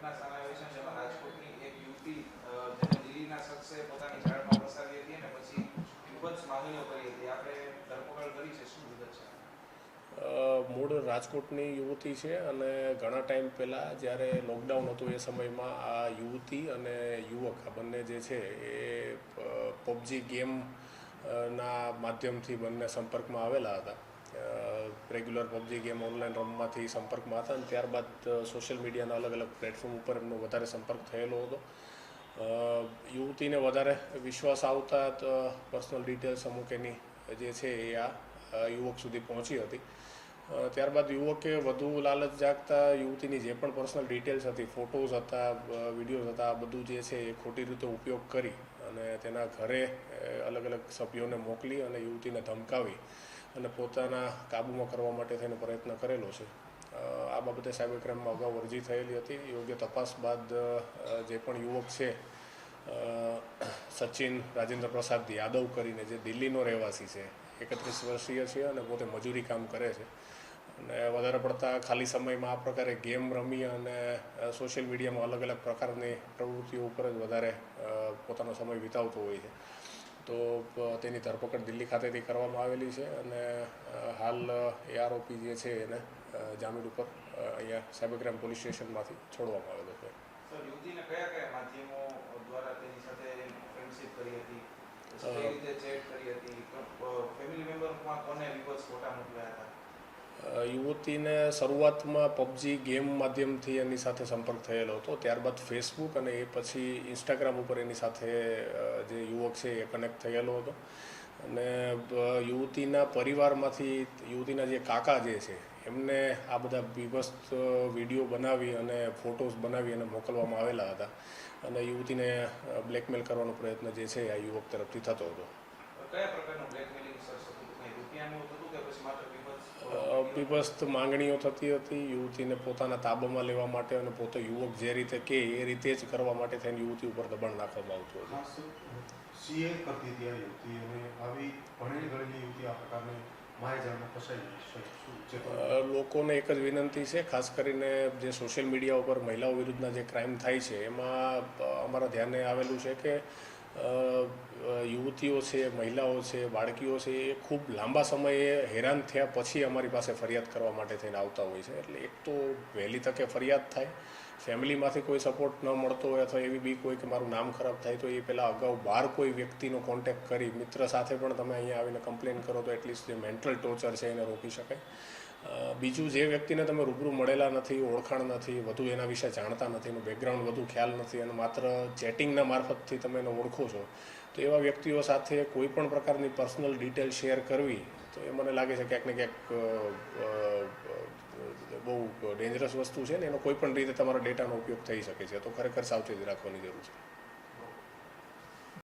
ઘટના સામે જેમાં રાજકોટની એક યુવતી જેને દિલ્હીના શખ્સે પોતાની જાળમાં ફસાવી હતી અને પછી ખૂબ જ માંગણીઓ કરી હતી. આપણે ધરપકડ કરી છે, શું વિગત છે? મૂળ રાજકોટની યુવતી છે અને ઘણા ટાઈમ પહેલાં જ્યારે લોકડાઉન હતું એ સમયમાં આ યુવતી અને યુવક, આ બંને જે છે એ પબજી ગેમ ના માધ્યમથી બંને સંપર્કમાં આવેલા હતા. રેગ્યુલર પબજી ગેમ ઓનલાઈન રમવાથી સંપર્કમાં હતા અને ત્યારબાદ સોશિયલ મીડિયાના અલગ અલગ પ્લેટફોર્મ ઉપર એમનો વધારે સંપર્ક થયેલો હતો. યુવતીને વધારે વિશ્વાસ આવતા પર્સનલ ડિટેલ્સ અમુક એની જે છે એ આ યુવક સુધી પહોંચી હતી. ત્યારબાદ યુવકે વધુ લાલચ જાગતા યુવતીની જે પણ પર્સનલ ડિટેલ્સ હતી ફોટોઝ હતા વિડીયોઝ હતા, આ બધું જે છે એ ખોટી રીતે ઉપયોગ કરી અને તેના ઘરે અલગ અલગ સભ્યોને મોકલી અને યુવતીને ધમકાવી. અને પોતાના કાબૂમાં કરવા માટે થઈને પ્રયત્ન કરેલો છે. આ બાબતે સાયબર ક્રાઇમમાં અગાઉ અરજી થયેલી હતી. યોગ્ય તપાસ બાદ જે પણ યુવક છે સચિન રાજેન્દ્ર પ્રસાદ યાદવ કરીને જે દિલ્હીનો રહેવાસી છે, એકત્રીસ વર્ષીય છે અને પોતે મજૂરી કામ કરે છે. અને વધારે પડતા ખાલી સમયમાં આ પ્રકારે ગેમ રમી અને સોશિયલ મીડિયામાં અલગ અલગ પ્રકારની પ્રવૃત્તિઓ ઉપર જ વધારે પોતાનો સમય વિતાવતો હોય છે. તો તેની ધરપકડ દિલ્હી ખાતેથી કરવામાં આવેલી છે અને હાલ એ આરોપી જે છે એને જામીન ઉપર અહીંયા સાયબર ક્રાઇમ પોલીસ સ્ટેશનમાંથી છોડવામાં આવેલો છે. યુવતીને કયા કયા માધ્યમો દ્વારા તેની સાથે ફ્રેન્ડશિપ કરી હતી? કઈ રીતે ચેટ કરી હતી? ફેમિલી મેમ્બરમાં કોને વિગત ફોટા મોકલ્યા હતા? યુવતીને શરૂઆતમાં પબજી ગેમ માધ્યમથી એની સાથે સંપર્ક થયેલો હતો. ત્યારબાદ ફેસબુક અને એ પછી ઇન્સ્ટાગ્રામ ઉપર એની સાથે જે યુવક છે એ કનેક્ટ થયેલો હતો. અને યુવતીના પરિવારમાંથી, યુવતીના જે કાકા જે છે, એમને આ બધા બીભસ્ત વીડિયો બનાવી અને ફોટોઝ બનાવી અને મોકલવામાં આવેલા હતા. અને યુવતીને બ્લેકમેલ કરવાનો પ્રયત્ન જે છે આ યુવક તરફથી થતો હતો. કયા પ્રકારનું બ્લેકમેલિંગ સર કે પછી માત્ર બીભત્સ માંગણીઓ થતી હતી. યુવતીને પોતાના તાબામાં લેવા માટે અને પોતે યુવક જે રીતે કહે એ રીતે જ કરવા માટે થઈને યુવતી ઉપર દબાણ નાખવામાં આવતું હતું. સીએ કરતી હતી આ યુવતી અને આવી ભણેલી ગણેલી યુવતી આ પ્રકારની માયાજાળમાં ફસાઈ છે. શું છે તો? અ, લોકોને એક જ વિનંતી છે ખાસ કરીને જે સોશિયલ મીડિયા ઉપર મહિલાઓ વિરુદ્ધના જે ક્રાઇમ થાય છે એમાં અમારા ધ્યાને આવેલું છે કે યુવતીઓ છે, મહિલાઓ છે, બાળકીઓ છે, એ ખૂબ લાંબા સમયે હેરાન થયા પછી અમારી પાસે ફરિયાદ કરવા માટે થઈને આવતા હોય છે. એટલે એક તો વહેલી તકે ફરિયાદ થાય. ફેમિલીમાંથી કોઈ સપોર્ટ ન મળતો હોય અથવા એવી બી કોઈ કે મારું નામ ખરાબ થાય તો એ પહેલાં અગાઉ બહાર કોઈ વ્યક્તિનો કોન્ટેક્ટ કરી. મિત્ર સાથે પણ તમે અહીંયા આવીને કમ્પ્લેન કરો તો એટલીસ્ટ જે મેન્ટલ ટોર્ચર છે એને રોકી શકાય. બીજું જે વ્યક્તિને તમે રૂબરૂ મળેલા નથી, ઓળખાણ નથી, વધુ એના વિશે જાણતા નથી, એનું બેકગ્રાઉન્ડ વધુ ખ્યાલ નથી, અને માત્ર ચેટિંગના મારફતથી તમે એને ઓળખો છો, તો એવા વ્યક્તિઓ સાથે કોઈ પણ પ્રકારની પર્સનલ ડિટેલ શેર કરવી, તો એ મને લાગે છે ક્યાંક ને ક્યાંક બહુ ડેન્જરસ વસ્તુ છે ને એનો કોઈ પણ રીતે તમારા ડેટાનો ઉપયોગ થઈ શકે છે, તો ખરેખર સાવચેતી રાખવાની જરૂર છે.